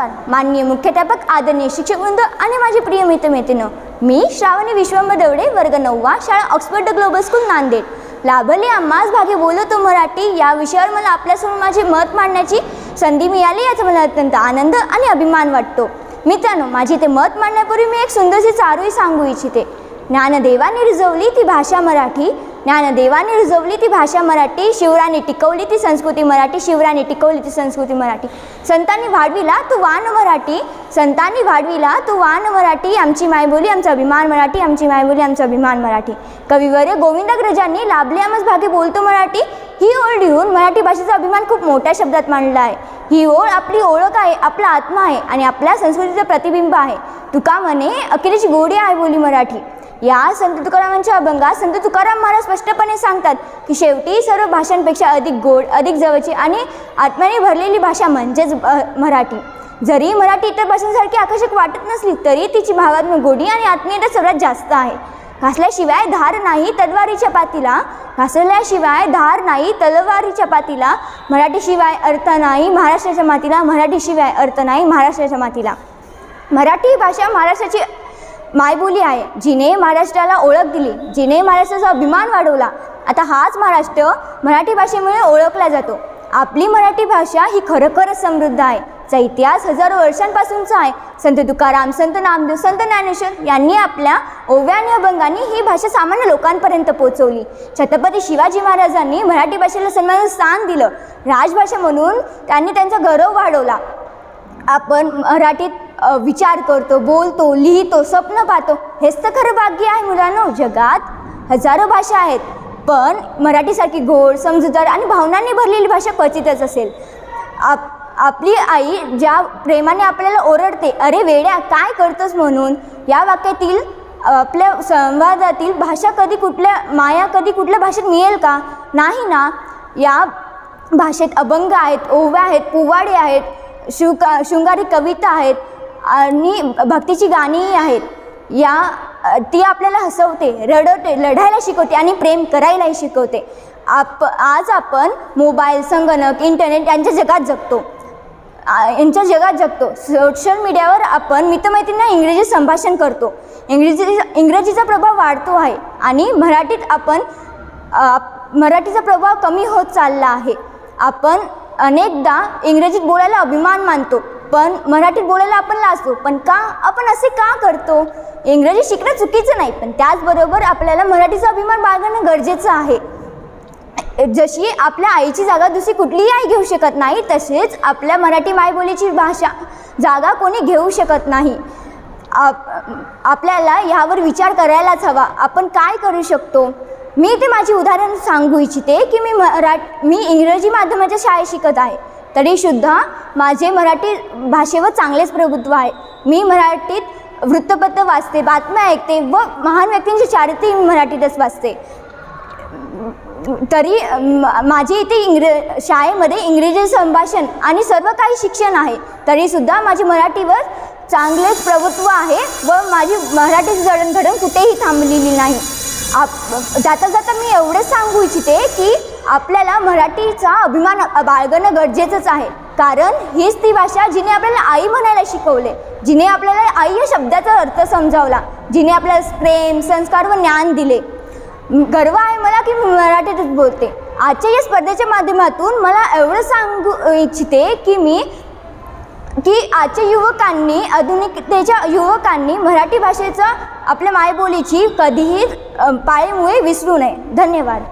नमस्कार. माननीय मुख्याध्यापक आदरणीय शिक्षकवृंद आणि माझे प्रिय मित्रमैत्रिणी मी श्रावणी विश्वंभ दवडे वर्ग नववा शाळा ऑक्सफर्ड ग्लोबल स्कूल नांदेड. लाभले आम्हाच भागे बोलतो मराठी या विषयावर मला आपल्यासमोर माझे मत मांडण्याची संधी मिळाली याचा मला अत्यंत आनंद आणि अभिमान वाटतो. मित्रांनो माझी ते मत मांडण्यापूर्वी मी एक सुंदरशी चारूही सांगू इच्छिते. ज्ञानदेवाने रुजवली ती भाषा मराठी ज्ञानदेवाने रुजवली ती भाषा मराठी शिवराने टिकवली ती संस्कृती मराठी शिवराने टिकवली ती संस्कृती मराठी. संतांनी वाढविला तू वान मराठी. संतांनी वाढविला तू वान मराठी. आमची मायबोली आमचा अभिमान मराठी. आमची मायबोली आमचा अभिमान मराठी. कविवर्य गोविंदाग्रजांनी लाभले आमच भागे बोलतो मराठी. ही ओळ लिहून मराठी भाषेचा अभिमान खूप मोठ्या शब्दात मांडला आहे. ही ओळ आपली ओळख आहे आपला आत्मा आहे आणि आपल्या संस्कृतीचं प्रतिबिंब आहे. तुका म्हणे अखिलेची गोडी आहे बोली मराठी. या संत तुकारामांच्या अभंगात संत तुकाराम महाराज स्पष्टपणे सांगतात की शेवटी सर्व भाषांपेक्षा अधिक गोड अधिक जवळची आणि आत्म्याने भरलेली भाषा म्हणजेच मराठी. जरी मराठी इतर भाषांसारखी आकर्षक वाटत नसली तरी तिची भावात्मक गोडी आणि आत्मीयता सर्वात जास्त आहे. घासल्याशिवाय धार नाही तलवारीच्या पातीला घासल्याशिवाय धार नाही तलवारीच्या पातीला मराठीशिवाय अर्थ नाही महाराष्ट्राच्या मातीला मराठीशिवाय अर्थ नाही महाराष्ट्राच्या मातीला. मराठी भाषा महाराष्ट्राची मायबोली आहे. जिने महाराष्ट्राला ओळख दिली जिने महाराष्ट्राचा अभिमान वाढवला आता हाच महाराष्ट्र मराठी भाषेमुळे ओळखला जातो. आपली मराठी भाषा ही खरोखरच समृद्ध आहे. चा इतिहास हजारो वर्षांपासूनचा आहे. संत तुकाराम संत नामदेव संत ज्ञानेश्वर यांनी आपल्या ओव्या आणि अभंगांनी ही भाषा सामान्य लोकांपर्यंत पोहोचवली. छत्रपती शिवाजी महाराजांनी मराठी भाषेला सन्मान स्थान दिलं. राजभाषा म्हणून त्यांनी त्यांचा गौरव वाढवला. आपण मराठीत विचार करतो बोलतो लिहितो स्वप्न पाहतो. हेच तर खरं भाग्य आहे मुलांनो. जगात हजारो भाषा आहेत पण मराठीसारखी गोड समजूतदार आणि भावनांनी भरलेली भाषा क्वचितच असेल. आप आपली आई ज्या प्रेमाने आपल्याला ओरडते अरे वेड्या काय करतोस म्हणून? या वाक्यातील आपल्या संवादातील भाषा कधी कुठल्या माया कधी कुठल्या भाषेत मिळेल का? नाही ना. या भाषेत अभंग आहेत ओव्या आहेत पुवाडे आहेत शुका शृंगारी कविता आहेत आणि भक्तीची गाणीही आहेत. या ती आपल्याला हसवते रडवते लढायला शिकवते आणि प्रेम करायलाही शिकवते. आप आज आपण मोबाईल संगणक इंटरनेट यांच्या जगात जगतो. यांच्या जगात जगतो. सोशल मीडियावर आपण मित्रमैत्रींना इंग्रजी संभाषण करतो. इंग्रजी इंग्रजीचा प्रभाव वाढतो आहे आणि मराठीत आपण मराठीचा प्रभाव कमी होत चालला आहे. आपण अनेकदा इंग्रजीत बोलायला अभिमान मानतो. पण मराठीत बोलायला आपण लाजतो. पण का? आपण असे का करतो? इंग्रजी शिकणं चुकीचं नाही पण त्याचबरोबर आपल्याला मराठीचा अभिमान बाळगणं गरजेचं आहे. जशी आपल्या आईची जागा दुसरी कुठलीही आई घेऊ शकत नाही तसेच आपल्या मराठी मायबोलीची भाषा जागा कोणी घेऊ शकत नाही. आप आपल्याला ह्यावर विचार करायलाच हवा. आपण काय करू शकतो? मी ते माझी उदाहरण सांगू इच्छिते की मी मरा मी इंग्रजी माध्यमाच्या शाळेत शिकत आहे. तरीसुद्धा माझे मराठी भाषेवर चांगलेच प्रभुत्व आहे. मी मराठीत वृत्तपत्र वाचते बातम्या ऐकते व महान व्यक्तींची चारित्र्य मी मराठीतच वाचते. तरी माझे इथे इंग्र शाळेमध्ये इंग्रजी संभाषण आणि सर्व काही शिक्षण आहे. तरीसुद्धा माझी मराठीवर चांगलेच प्रभुत्व आहे व माझी मराठीची जडणघडण कुठेही थांबलेली नाही. आप जाता जाता मी एवढंच सांगू इच्छिते की आपल्याला मराठीचा अभिमान बाळगणं गरजेचंच आहे. कारण हीच ती भाषा जिने आपल्याला आई म्हणायला शिकवले. जिने आपल्याला आई या शब्दाचा अर्थ समजावला. जिने आपल्याला प्रेम संस्कार व ज्ञान दिले. गर्व आहे मला की मी मराठीतच बोलते. आजच्या या स्पर्धेच्या माध्यमातून मला एवढं सांगू इच्छिते की मी की आजच्या युवकांनी आधुनिकतेच्या युवकांनी मराठी भाषेचा आपल्या मायबोलीची कधीही पायेमुळे विसरू नये. धन्यवाद.